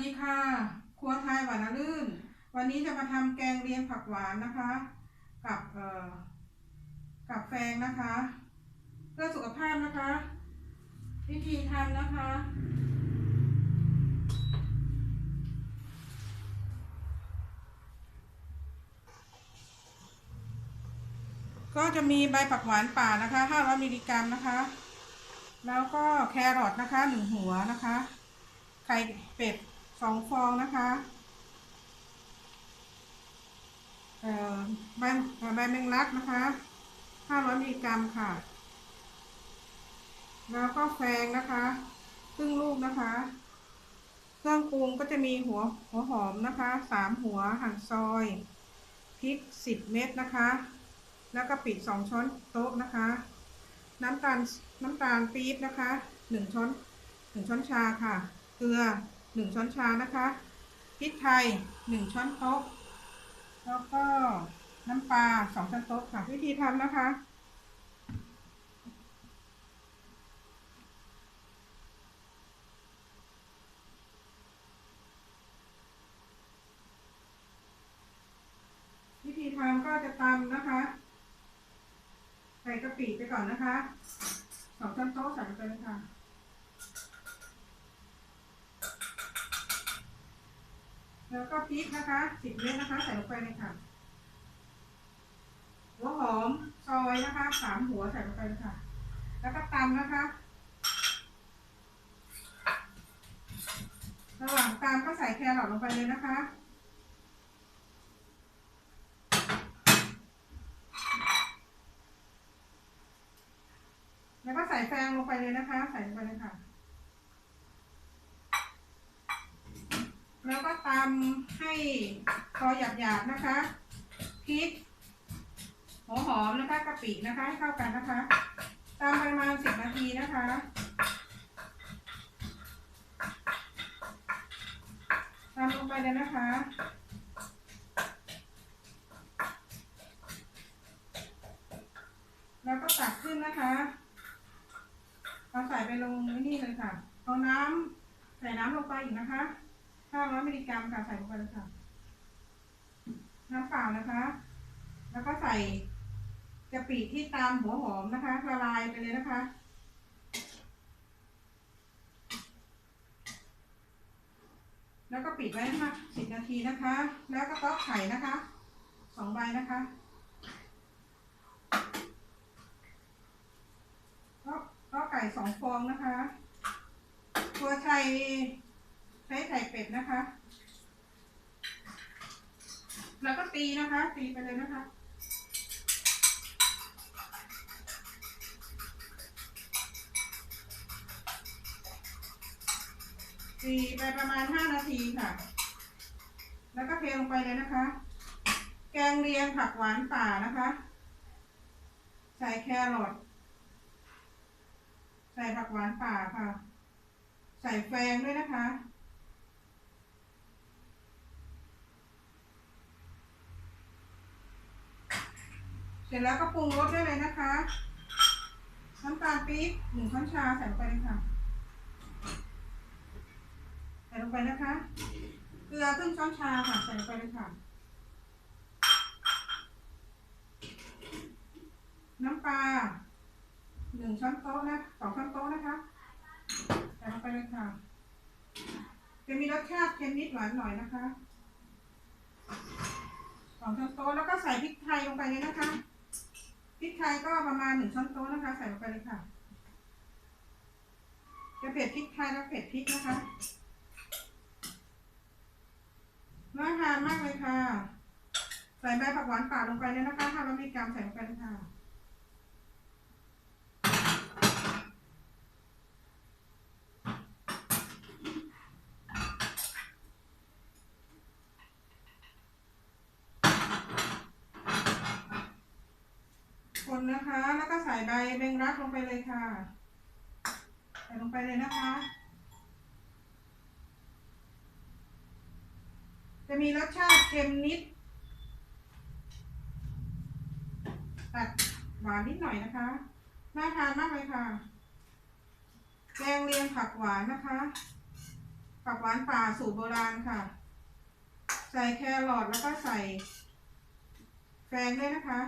ดีค่ะ ครัวไทยหวานลื่น วันนี้จะมาทำแกงเลียงผักหวานนะคะ กับเอ่อกับแฟงนะคะ เพื่อสุขภาพนะคะ วิธีทำนะคะ ก็จะมีใบผักหวานป่านะคะ 500มิลลิกรัมนะคะ แล้วก็แครอทนะคะหนึ่งหัวนะคะไข่เป็ด สองฟองนะคะเอ่อใบใบแมงลักนะคะ500มิลลิกรัมค่ะ แล้วก็แฟงนะคะครึ่งลูกนะคะ เครื่องปรุงก็จะมีหัวหัวหอมนะคะสามหัวหั่นซอยพริกสิบเม็ดนะคะ แล้วก็ปิดสองช้อนโต๊ะนะคะ น้ำตาลน้ำตาลปี๊บนะคะหนึ่งช้อนหนึ่งช้อนชาค่ะ เกลือ หนึ่งช้อนชานะคะพริกไทยหนึ่งช้อนโต๊ะแล้วก็น้ำปลาสองช้อนโต๊ะค่ะ วิธีทำนะคะวิธีทำก็จะตำนะคะ ใส่กะปิไปก่อนนะคะสองช้อนโต๊ะใส่ไปเลยค่ะ แล้วก็พริกนะคะสิบเม็ดนะคะ ใส่ลงไปเลยค่ะหัวหอมซอยนะคะสามหัวใส่ลงไปเลยค่ะ แล้วก็ตำนะคะระหว่างตำก็ใส่แครอทลงไปเลยนะคะ แล้วก็ใส่แฟงลงไปเลยนะคะ ใส่ลงไปเลยค่ะ แล้ว ก็ตำให้พอหยาบๆนะคะพริกหัวหอมนะคะกะปินะคะให้เข้ากันนะคะตำประมาณสิบนาทีนะคะตำลงไปเลยนะคะแล้วก็ตักขึ้นนะคะเอาใส่ไปลงนี่เลยค่ะ เอาน้ำใส่น้ำลงไปอีกนะคะ 500มิลลิกรัมค่ะใส่ลงไปเลยค่ะ น้ำเปล่านะคะ แล้วก็ใส่กะปิที่ตามหัวหอมนะคะละลายไปเลยนะคะ แล้วก็ปิดไว้นะคะสิบนาทีนะคะ แล้วก็ต๊อกไข่นะคะสองใบนะคะก็ก็ไก่สองฟองนะคะ ตัวไทย ช้ไข่เป็ดนะคะ แล้วก็ตีนะคะ ตีไปเลยนะคะตีไปประมาณห้านาทีค่ะ แล้วก็เทลงไปเลยนะคะ แกงเลียงผักหวานป่านะคะ ใส่แครอท ใส่ผักหวานป่าค่ะ ใส่แฟงด้วยนะคะ เสร็จแล้วก็ปรุงรสได้เลยนะคะ น้ำตาลปี๊บหนึ่งช้อนชาใส่ลงไปเลยค่ะ ใส่ลงไปนะคะ เกลือครึ่งช้อนชาค่ะ ใส่ลงไปเลยค่ะ น้ำปลาหนึ่งช้อนโต๊ะนะสองช้อนโต๊ะนะคะ ใส่ลงไปเลยค่ะ จะมีรสชาติเค็มนิดหวานหน่อยนะคะสองช้อนโต๊ะแล้วก็ใส่พริกไทยลงไปเลยนะคะ พริกไทยก็ประมาณหนึ่งช้อนโต๊ะนะคะ ใส่ลงไปเลยค่ะ จะเผ็ดพริกไทยแล้วเผ็ดพริกนะคะน่าทานมากเลยค่ะ ใส่ใบผักหวานป่าลงไปเลยนะคะถ้าร้อยมิลลิกรรมใส่ลงไปเลยค่ะ คนนะคะ แล้วก็ใส่ใบเบงรักลงไปเลยค่ะ ใส่ลงไปเลยนะคะ จะมีรสชาติเค็มนิด ตัดหวานนิดหน่อยนะคะ น่าทานมากเลยค่ะ แกงเลียงผักหวานนะคะ ผักหวานป่าสูตรโบราณค่ะ ใส่แครอทแล้วก็ใส่แฟงด้วยนะคะ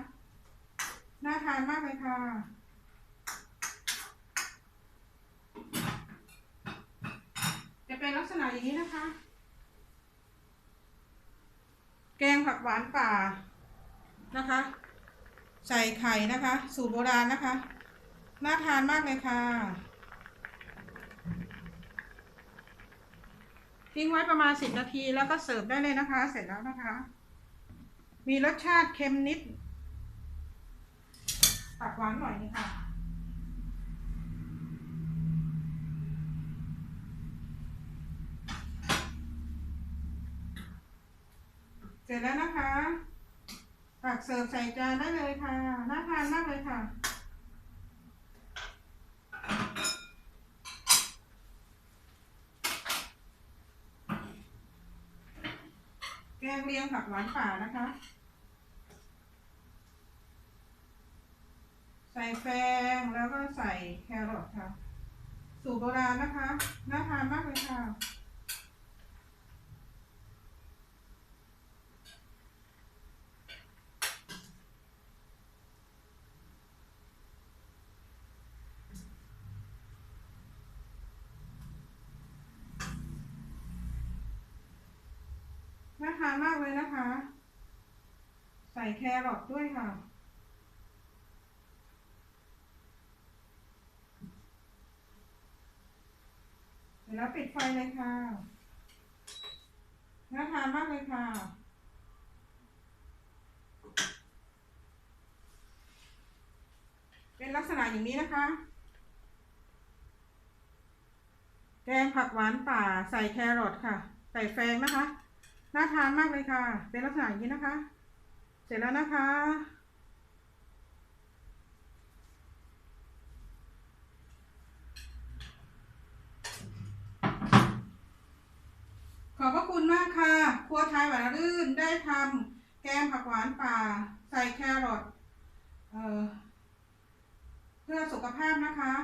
น่าทานมากเลยค่ะ จะเป็นลักษณะอย่างนี้นะคะ แกงผักหวานป่านะคะ ใส่ไข่นะคะ สูตรโบราณนะคะ น่าทานมากเลยค่ะ ทิ้งไว้ประมาณสิบนาทีแล้วก็เสิร์ฟได้เลยนะคะ เสร็จแล้วนะคะ มีรสชาติเค็มนิด ตัดหวานหน่อยนึงค่ะเสร็จแล้วนะคะตักเสิร์ฟใส่จานได้เลยค่ะ น่าทานมากเลยค่ะ แกงเลียงผักหวานป่านะคะ ส่แฟงแล้วก็ใส่แครอทค่ะ สูตรโบราณนะคะ น่าทานมากเลยค่ะ น่าทานมากเลยนะคะ ใส่แครอทด้วยค่ะ แล้วปิดไฟเลยค่ะ น่าทานมากเลยค่ะ เป็นลักษณะอย่างนี้นะคะ แกงผักหวานป่าใส่แครอทค่ะ ใส่แฟงนะคะ น่าทานมากเลยค่ะ เป็นลักษณะอย่างนี้นะคะ เสร็จแล้วนะคะ ขอบพระคุณมากค่ะ ครัวไทยหวานรื่นได้ทำแกงผักหวานป่า ใส่แครอทเออเพื่อสุขภาพนะคะ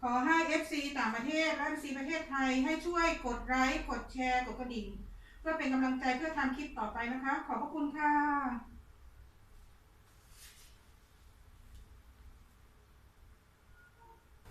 ขอให้ FC ต่างประเทศและ FC ประเทศไทยให้ช่วยกดไลค์กดแชร์ กดกระดิ่ง เพื่อเป็นกำลังใจเพื่อทำคลิปต่อไปนะคะ ขอบพระคุณค่ะ